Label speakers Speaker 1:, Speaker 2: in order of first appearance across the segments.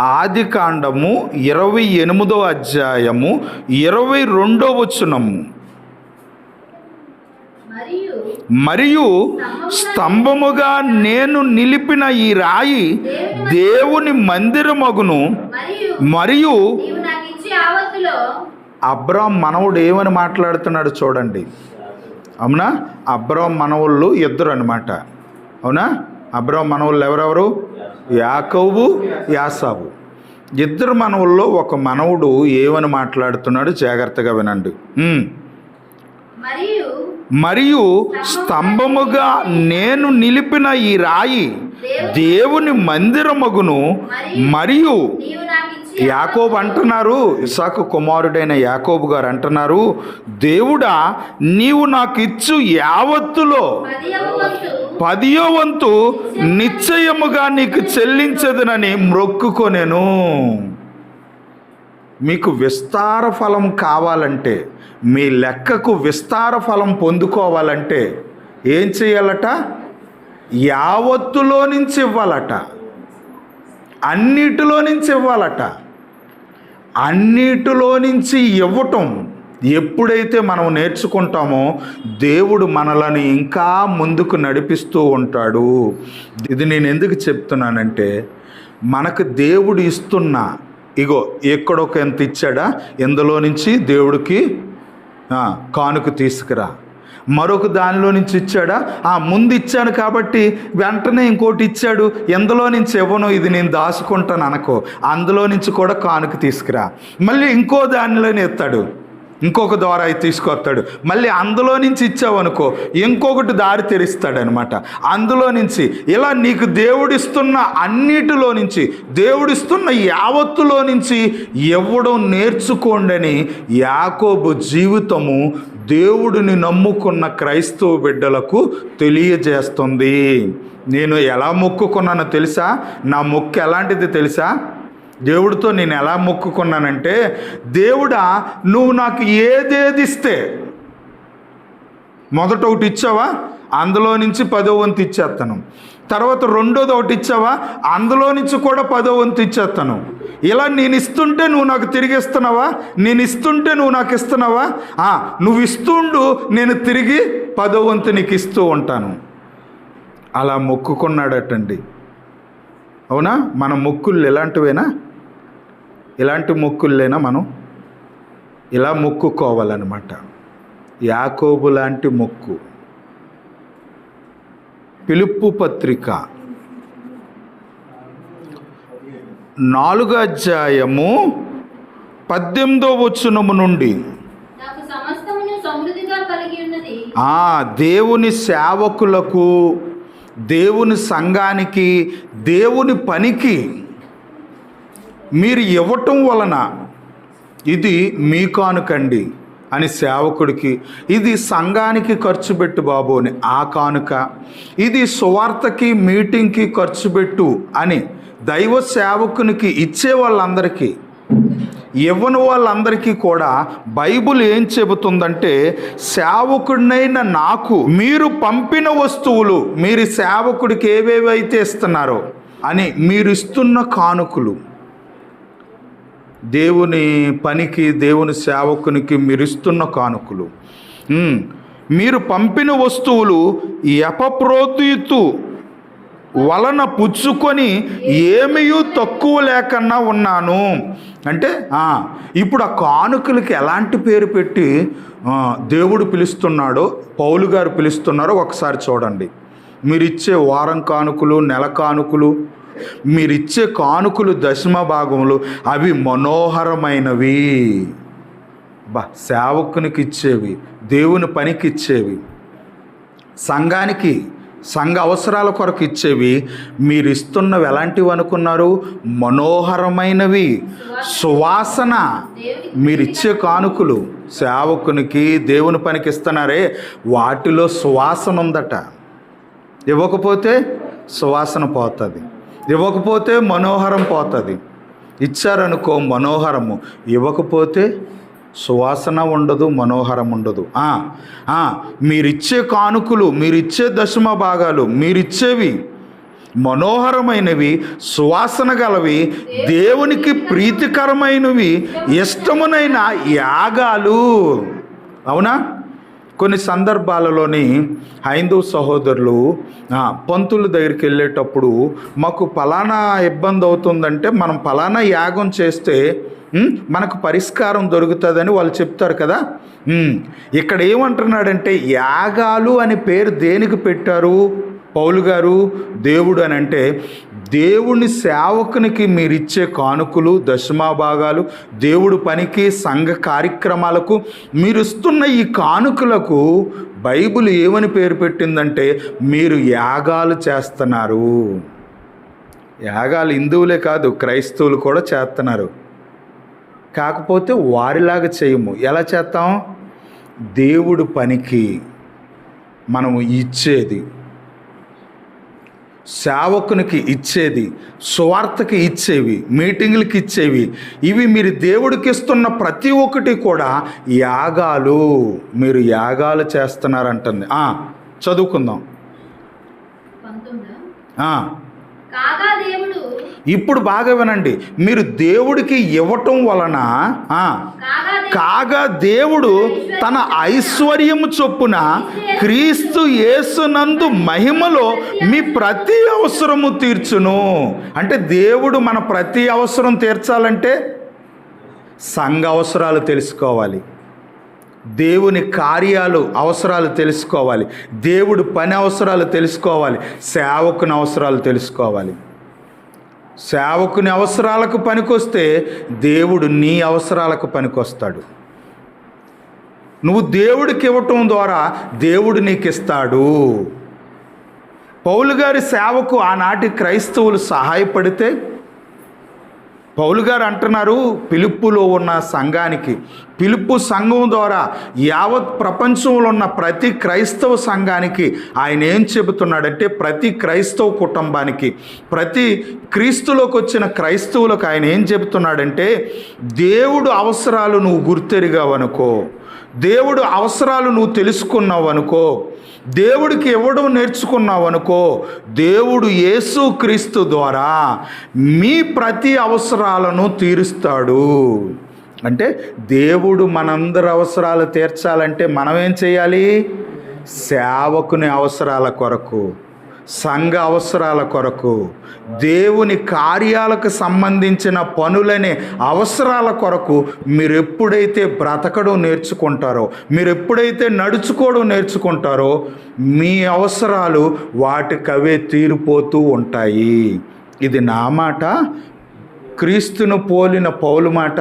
Speaker 1: ఆది కాండము ఇరవై ఎనిమిదో అధ్యాయము ఇరవై రెండో వచనము.
Speaker 2: మరియు
Speaker 1: స్తంభముగా నేను నిలిపిన ఈ రాయి దేవుని మందిరమగును.
Speaker 2: మరియు
Speaker 1: మరియు
Speaker 2: నీవు నాకు ఇచ్చే ఆవత్తులో
Speaker 1: అబ్రాం మనవుడు ఏమని మాట్లాడుతున్నాడు చూడండి. అవునా? అబ్రాం మనవుళ్ళు ఇద్దరు అనమాట అవునా? అబ్రాం మనవుళ్ళు ఎవరెవరు? యాకోబు యాసాబు ఇద్దరు మనవుల్లో ఒక మనవుడు ఏమని మాట్లాడుతున్నాడు జాగ్రత్తగా వినండి.
Speaker 2: మరియు
Speaker 1: స్తంభముగా నేను నిలిపిన ఈ రాయి దేవుని మందిరమగును మరియు యాకోబు అంటున్నారు ఇసాకు కుమారుడైన యాకోబు గారు అంటున్నారు దేవుడా నీవు నాకు ఇచ్చు యావత్తులో పదియో వంతు నిశ్చయముగా నీకు చెల్లించదునని మొక్కుకొనేను. మీకు విస్తార ఫలం కావాలంటే మీ లెక్కకు విస్తార ఫలం పొందుకోవాలంటే ఏం చేయాలట? యావత్తులో నుంచి ఇవ్వాలట. అన్నిటిలో నుంచి ఇవ్వాలట. అన్నిటిలో నుంచి ఇవ్వటం ఎప్పుడైతే మనం నేర్చుకుంటామో దేవుడు మనలను ఇంకా ముందుకు నడిపిస్తూ ఉంటాడు. ఇది నేను ఎందుకు చెప్తున్నానంటే మనకు దేవుడు ఇస్తున్న ఇగో ఎక్కడొక ఎంత ఇచ్చాడా? ఇందులో నుంచి దేవుడికి కానుక తీసుకురా. మరొక దానిలో నుంచి ఇచ్చాడా? ఆ ముందు ఇచ్చాను కాబట్టి వెంటనే ఇంకోటి ఇచ్చాడు. ఎందులో నుంచి ఇవ్వను? ఇది నేను దాచుకుంటాను అనుకో. అందులో నుంచి కూడా కానుక తీసుకురా. మళ్ళీ ఇంకో దానిలోనే ఎత్తాడు ఇంకొక ద్వారా తీసుకొస్తాడు. మళ్ళీ అందులో నుంచి ఇచ్చావనుకో ఇంకొకటి దారి తెరిస్తాడనమాట. అందులో నుంచి ఇలా నీకు దేవుడిస్తున్న అన్నిటిలో నుంచి దేవుడిస్తున్న యావత్తులో నుంచి ఇవ్వడం నేర్చుకోండని యాకోబు జీవితము దేవుడిని నమ్ముకున్న క్రైస్తవ బిడ్డలకు తెలియజేస్తుంది. నేను ఎలా మొక్కుకున్నానో తెలుసా? నా మొక్కు ఎలాంటిది తెలుసా? దేవుడితో నేను ఎలా మొక్కుకున్నానంటే దేవుడా నువ్వు నాకు ఏదేది ఇస్తే మొదట ఒకటి ఇచ్చావా? అందులో నుంచి పదో వంతు ఇచ్చేస్తాను తర్వాత రెండోది ఒకటి ఇచ్చావా? అందులో నుంచి కూడా పదో వంతు ఇచ్చేస్తాను ఇలా నేను ఇస్తుంటే నువ్వు నాకు తిరిగి ఇస్తున్నావా నేను ఇస్తుంటే నువ్వు నాకు ఇస్తున్నావా? నువ్వు ఇస్తుండు నేను తిరిగి పదో వంతు నీకు ఇస్తూ ఉంటాను. అలా మొక్కుకున్నాడటండి. అవునా? మన మొక్కులు ఎలాంటివేనా? ఇలాంటి మొక్కుల్లేనా మనం? ఇలా మొక్కుకోవాలన్నమాట. యాకోబు లాంటి మొక్కు. పిలుపు పత్రిక. నాలుగో అధ్యాయము పద్దెనిమిదో వచనము నుండి. ఆ దేవుని సేవకులకు దేవుని సంఘానికి దేవుని పనికి మీరు ఇవ్వటం వలన ఇది మీ కానుకండి అని సేవకుడికి ఇది సంఘానికి ఖర్చు పెట్టు బాబు అని ఆ కానుక ఇది సువార్తకి మీటింగ్కి ఖర్చు పెట్టు అని దైవ సేవకునికి ఇచ్చే వాళ్ళందరికీ ఇవ్వని వాళ్ళందరికీ కూడా బైబుల్ ఏం చెబుతుందంటే సేవకుడినైన నాకు మీరు పంపిన వస్తువులు మీరు సేవకుడికి ఏవేవైతే ఇస్తున్నారో అని మీరు ఇస్తున్న కానుకలు. దేవుని పనికి దేవుని సేవకునికి మిరుస్తున్న కానుకలు. మీరు పంపిన వస్తువులు ఎపప్రోతితు వలన పుచ్చుకొని ఏమీయూ తక్కువ లేకన్నా ఉన్నాను. అంటే ఇప్పుడు ఆ కానుకలకి ఎలాంటి పేరు పెట్టి దేవుడు పిలుస్తున్నాడో పౌలు గారు పిలుస్తున్నారో ఒకసారి చూడండి. మీరు ఇచ్చే వారం కానుకలు నెల కానుకలు మీరిచ్చే కానుకలు దశమ భాగములు అవి మనోహరమైనవి. బా సేవకునికి ఇచ్చేవి దేవుని పనికి ఇచ్చేవి సంఘానికి సంఘ అవసరాల కొరకు ఇచ్చేవి మీరు ఇస్తున్నవి ఎలాంటివి అనుకున్నారు? మనోహరమైనవి. సువాసన. మీరు ఇచ్చే కానుకలు సేవకునికి దేవుని పనికి ఇస్తున్నారే వాటిలో సువాసన ఉందట ఇవ్వకపోతే సువాసన పోతుంది. ఇవ్వకపోతే మనోహరం పోతుంది. ఇచ్చారనుకో మనోహరము. ఇవ్వకపోతే సువాసన ఉండదు మనోహరం ఉండదు. మీరిచ్చే కానుకలు మీరిచ్చే దశమ భాగాలు మీరిచ్చేవి మనోహరమైనవి సువాసన గలవి దేవునికి ప్రీతికరమైనవి ఇష్టమునైన యాగాలు. అవునా? కొన్ని సందర్భాలలోని హైందూ సహోదరులు పంతుల దగ్గరికి వెళ్ళేటప్పుడు మాకు ఫలానా ఇబ్బంది అవుతుందంటే మనం ఫలానా యాగం చేస్తే మనకు పరిష్కారం దొరుకుతుందని వాళ్ళు చెప్తారు కదా. ఇక్కడ ఏమంటున్నాడంటే యాగాలు అనే పేరు దేనికి పెట్టారు? పౌలు గారు దేవుడు అని అంటే దేవుని సేవకునికి మీరు ఇచ్చే కానుకలు దశమాభాగాలు దేవుడు పనికి సంఘ కార్యక్రమాలకు మీరు ఇస్తున్న ఈ కానుకలకు బైబిల్ ఏమని పేరు పెట్టిందంటే మీరు యాగాలు చేస్తున్నారు. యాగాలు హిందువులే కాదు క్రైస్తవులు కూడా చేస్తున్నారు. కాకపోతే వారిలాగా చేయము. ఎలా చేస్తాం? దేవుడు పనికి మనము ఇచ్చేది. సేవకునికి ఇచ్చేది సువార్తకి ఇచ్చేవి మీటింగులకి ఇచ్చేవి. ఇవి మీరు దేవుడికి ఇస్తున్న ప్రతి ఒక్కటి కూడా యాగాలు. మీరు యాగాలు చేస్తున్నారంటుంది. ఆ, చదువుకుందాం.
Speaker 2: కాగా దేవుడు
Speaker 1: ఇప్పుడు బాగా వినండి. మీరు దేవుడికి ఇవ్వటం వలన
Speaker 2: కాగా దేవుడు
Speaker 1: కాగా దేవుడు తన ఐశ్వర్యము చొప్పున క్రీస్తు యేసునందు మహిమలో మీ ప్రతి అవసరము తీర్చును. అంటే దేవుడు మన ప్రతి అవసరం తీర్చాలంటే సంఘ అవసరాలు తెలుసుకోవాలి. దేవుని కార్యాలు అవసరాలు తెలుసుకోవాలి. దేవుడు పని అవసరాలు తెలుసుకోవాలి. సేవకుని అవసరాలు తెలుసుకోవాలి. సేవకుని అవసరాలకు పనికొస్తే దేవుడు నీ అవసరాలకు పనికొస్తాడు. నువ్వు దేవుడికి ఇవ్వటం ద్వారా దేవుడు నీకు ఇస్తాడు పౌలు గారి సేవకు ఆనాటి క్రైస్తవులు సహాయపడితే పౌలు గారు అంటున్నారు పిలుపులో ఉన్న సంఘానికి పిలుపు సంఘం ద్వారా యావత్ ప్రపంచంలో ఉన్న ప్రతి క్రైస్తవ సంఘానికి ఆయన ఏం చెబుతున్నాడంటే ప్రతి క్రైస్తవ కుటుంబానికి ప్రతి క్రీస్తులోకి వచ్చిన క్రైస్తవులకు ఆయన ఏం చెబుతున్నాడంటే దేవుడు అవసరాలు నువ్వు గుర్తెరిగావనుకో దేవుడు అవసరాలు నువ్వు తెలుసుకున్నావు అనుకో దేవుడికి ఇవ్వడం నేర్చుకున్నావు అనుకో దేవుడు యేసు క్రీస్తు ద్వారా మీ ప్రతి అవసరాలను తీరుస్తాడు. అంటే దేవుడు మనందరి అవసరాలు తీర్చాలంటే మనం ఏం చేయాలి? సేవకుని అవసరాల కొరకు సంఘ అవసరాల కొరకు దేవుని కార్యాలకు సంబంధించిన పనులనే అవసరాల కొరకు మీరు ఎప్పుడైతే బ్రతకడం నేర్చుకుంటారో మీరు ఎప్పుడైతే నడుచుకోవడం నేర్చుకుంటారో మీ అవసరాలు వాటికవే తీరిపోతూ ఉంటాయి. ఇది నా మాట? క్రీస్తును పోలిన పౌలు మాట?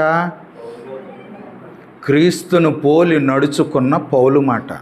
Speaker 1: క్రీస్తును పోలి నడుచుకున్న పౌలు మాట.